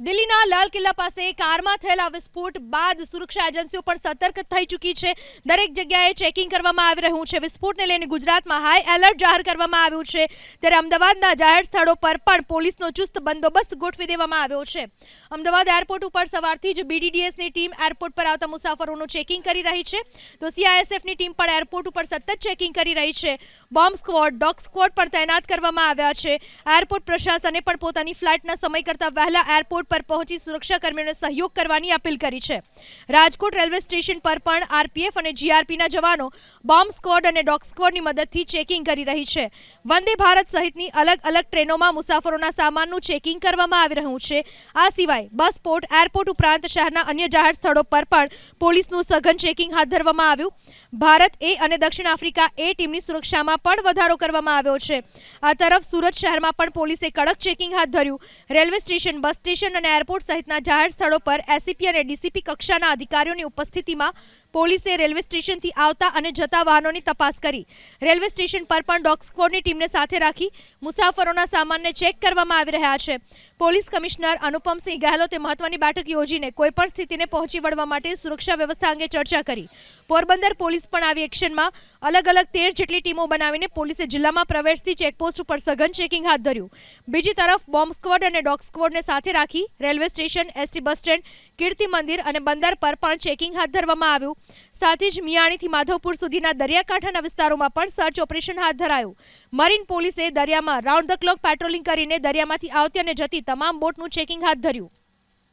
દિલ્હીના લાલ કિલ્લા પાસે કારમાં થયેલા વિસ્ફોટ બાદ સુરક્ષા એજન્સીઓ પણ સતર્ક થઈ ચૂકી છે. દરેક જગ્યાએ ચેકિંગ કરવામાં આવી રહ્યું છે. વિસ્ફોટને લઈને ગુજરાતમાં હાઈ એલર્ટ જાહેર કરવામાં આવ્યું છે. ત્યારે અમદાવાદના જાહેર સ્થળો પર પણ પોલીસનો ચુસ્ત બંદોબસ્ત ગોઠવી દેવામાં આવ્યો છે. અમદાવાદ એરપોર્ટ ઉપર સવારથી જ બીડીડીએસની ટીમ એરપોર્ટ પર આવતા મુસાફરોનું ચેકિંગ કરી રહી છે. તો સીઆઈએસએફની ટીમ પણ એરપોર્ટ ઉપર સતત ચેકિંગ કરી રહી છે. બોમ્બ સ્ક્વોડ, ડોગ સ્ક્વોડ પણ તૈનાત કરવામાં આવ્યા છે. એરપોર્ટ પ્રશાસને પણ પોતાની ફ્લાઇટના સમય કરતાં વહેલા એરપોર્ટ પર પહોંચી સુરક્ષાકર્મીઓને સહયોગ કરવાની અપીલ કરી છે. રાજકોટ રેલવે સ્ટેશન પર પણ આરપીએફ અને જીઆરપીના જવાનો, બોમ્બ સ્ક્વોડ અને ડોગ સ્ક્વોડની મદદથી ચેકિંગ કરી રહી છે. વંદે ભારત સહિતની અલગ અલગ ટ્રેનોમાં મુસાફરોના સામાનનું ચેકિંગ કરવામાં આવી રહ્યું છે. આ સિવાય બસ પોર્ટ, એરપોર્ટ ઉપરાંત શહેરના અન્ય જાહેર સ્થળો પર પણ પોલીસનું સઘન ચેકિંગ હાથ ધરવામાં આવ્યું. ભારત એ અને દક્ષિણ આફ્રિકા એ ટીમની સુરક્ષામાં પણ વધારો કરવામાં આવ્યો છે. આ તરફ સુરત શહેરમાં પણ પોલીસે કડક ચેકિંગ હાથ ધર્યું. રેલવે સ્ટેશન, બસ સ્ટેશન અને એરપોર્ટ સહિતના જાહેર સ્થળો પર એસીપી અને ડીસીપી કક્ષાના અધિકારીઓની ઉપસ્થિતિમાં પોલીસે રેલવે સ્ટેશનથી આવતા અને જતા વાહનોની તપાસ કરી. રેલવે સ્ટેશન પર પણ ડોગ સ્ક્વોડની ટીમને સાથે રાખી મુસાફરોના સામાનને ચેક કરવામાં આવી રહ્યા છે. પોલીસ કમિશનર અનુપમસિંહ ગહેલોતે મહત્વની બેઠક યોજીને કોઈપણ સ્થિતિને પહોંચી વળવા માટે સુરક્ષા વ્યવસ્થા અંગે ચર્ચા કરી. પોરબંદર પોલીસ પણ આવી એક્શનમાં અલગ અલગ તેર જેટલી ટીમો બનાવીને પોલીસે જિલ્લામાં પ્રવેશથી ચેકપોસ્ટ ઉપર સઘન ચેકિંગ હાથ ધર્યું. બીજી તરફ બોમ્બ સ્ક્વોડ અને ડોગ સ્ક્વોડને સાથે રાખી railway station, ST bus stand, Kirti Mandir અને બંદર પર પણ ચેકિંગ હાથ ધરવામાં આવ્યું. સાથે જ મિયાણીથી માધવપુર સુધીના દરિયાકાંઠાના વિસ્તારોમાં પણ સર્ચ ઓપરેશન હાથ ધરાયું. મરીન પોલીસે દરિયામાં રાઉન્ડ ધ ક્લોક પેટ્રોલિંગ કરીને દરિયામાંથી આવતી અને જતી તમામ બોટનું ચેકિંગ હાથ ધર્યું.